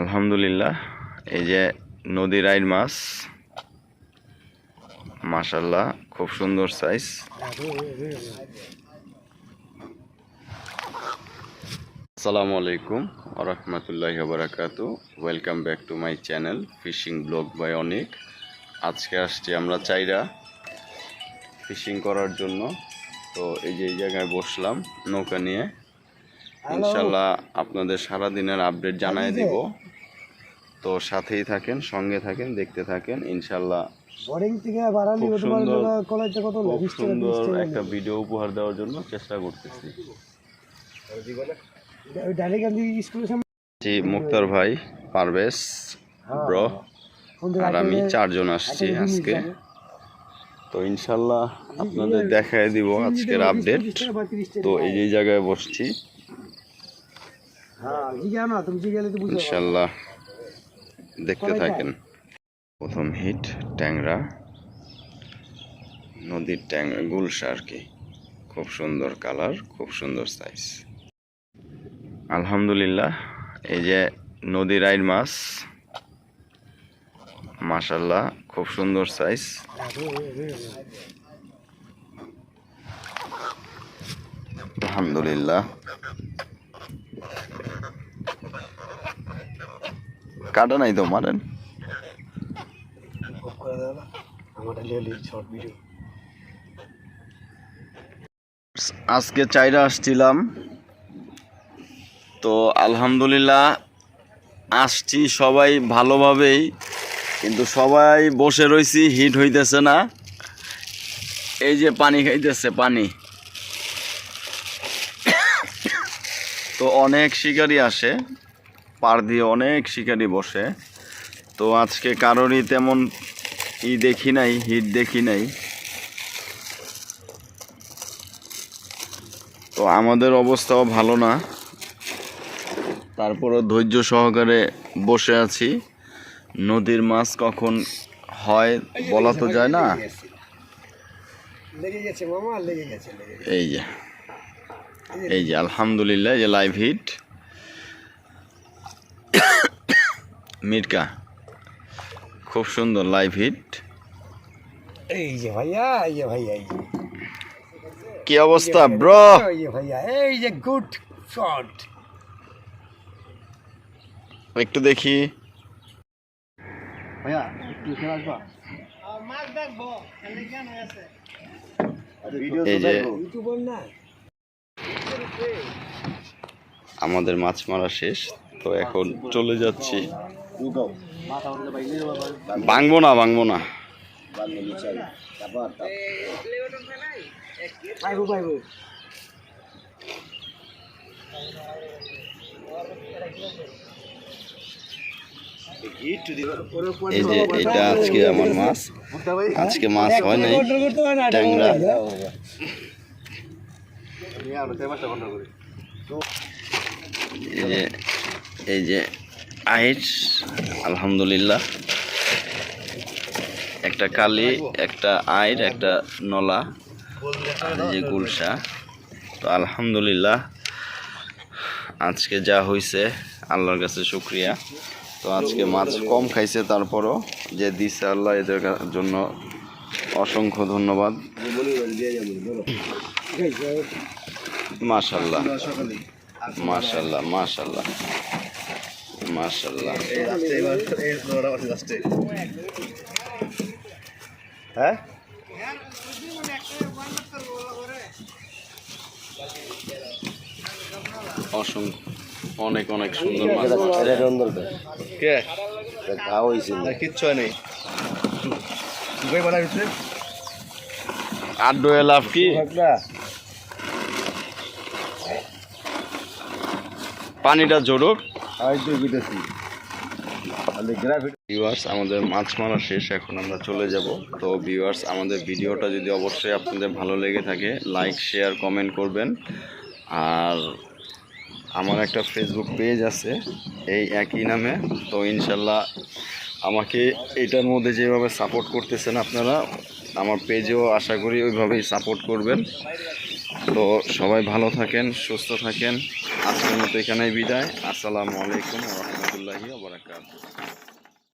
আলহামদুলিল্লাহ, এই যে নদীর আইর মাছ মাশাল্লাহ খুব সুন্দর সাইজ আসসালামু আলাইকুম রহমতুল্লাহ বারাকাতু welcome back to my channel fishing blog by অনেক আজকে আসছি আমরা চাইরা ফিশিং করার জন্য। তো এই যে এই জায়গায় বসলাম নৌকা নিয়ে। ইনশাল্লাহ আপনাদের সারা দিনের আপডেট জানাই দিব। তো সাথেই থাকেন সঙ্গে থাকেন দেখতে থাকেন ইনশাল্লাহ বোর্ডিং থেকে বাড়ালি খুব সুন্দর- একটা ভিডিও উপহার দেওয়ার জন্য চেষ্টা করতেছি। জি মুক্তার ভাই পারভেজ ব্রো আর আমি চারজন আসছি আজকে। তো ইনশাল্লাহ আপনাদের দেখায় দিব আজকের আপডেট। তো এই যে জায়গায় বসছি। ইনশাল্লাহ দেখতে থাকেন। প্রথম হিট ট্যাংরা। নদীর ট্যাংরা গুলশা আর কি। খুব সুন্দর কালার খুব সুন্দর সাইজ আলহামদুলিল্লাহ এই যে নদীর আইর মাছ মাশাল্লাহ খুব সুন্দর সাইজ আলহামদুলিল্লাহ। কাটা নাই তো মারেন। আজকে চাইরা আসছিলাম। তো আলহামদুলিল্লাহ আসছি সবাই ভালোভাবেই কিন্তু সবাই বসে রয়েছি হিট হইতেছে না। এই যে পানি খাইতেছে পানি। তো অনেক শিকারি আসে। পার দিয়ে অনেক শিকারি বসে। তো আজকে কারোরই তেমন ই দেখি নাই হিট দেখি নাই। তো আমাদের অবস্থাও ভালো না। তারপরও ধৈর্য সহকারে বসে আছি। নদীর মাছ কখন হয় বলা তো যায় না। এই যে এই যে আলহামদুলিল্লাহ এই যে লাইভ হিট মির্কা খুব সুন্দর লাইভ হিট এই যে ভাইয়া এই যে ভাইয়া এই কি অবস্থা ব্রো এই যে ভাইয়া এই যে গুড শট একটু দেখি। ভাইয়া একটু খেলা আসবা। আমাদের মাছ মারা শেষ তো এখন চলে যাচ্ছি। ভাঙবো না ভাঙবো না। এই যে এটা আজকে আমার মাছ। আজকে মাছ হয় নাই ট্যাংরা। এই যে এই যে আইস আলহামদুলিল্লাহ। একটা কালি, একটা আইর, একটা নলা যে গুলশা। তো আলহামদুলিল্লাহ, আজকে যা হয়েছে আল্লাহর কাছে শুক্রিয়া। তো আজকে মাছ কম খাইছে, তারপরও যে দিছে আল্লাহ, এদের জন্য অসংখ্য ধন্যবাদ। মাশাল্লাহ মাশাল্লাহ মাশাল্লাহ। হ্যাঁ? অসংখ্য অনেক অনেক সুন্দর মাছ। কে? ঘা হয়েছিল। কিচ্ছু নেই আর ডোয়ে লাভ কি? পানিটা জোরক ভিউয়ার্স আমাদের মাছ মারা শেষ, এখন আমরা চলে যাব। তো ভিউয়ার্স আমাদের ভিডিওটা যদি অবশ্যই আপনাদের ভালো লেগে থাকে লাইক শেয়ার কমেন্ট করবেন। আর আমার একটা ফেসবুক পেজ আছে, এই একই নামে। তো ইনশাল্লাহ আমাকে এটার মধ্যে যেভাবে সাপোর্ট করতেছেন আপনারা, আমার পেজেও আশা করি ওইভাবেই সাপোর্ট করবেন। তো সবাই ভালো থাকেন সুস্থ থাকেন। আজকের মতো এখানেই বিদায়। আসসালামু আলাইকুম রহমতুল্লাহি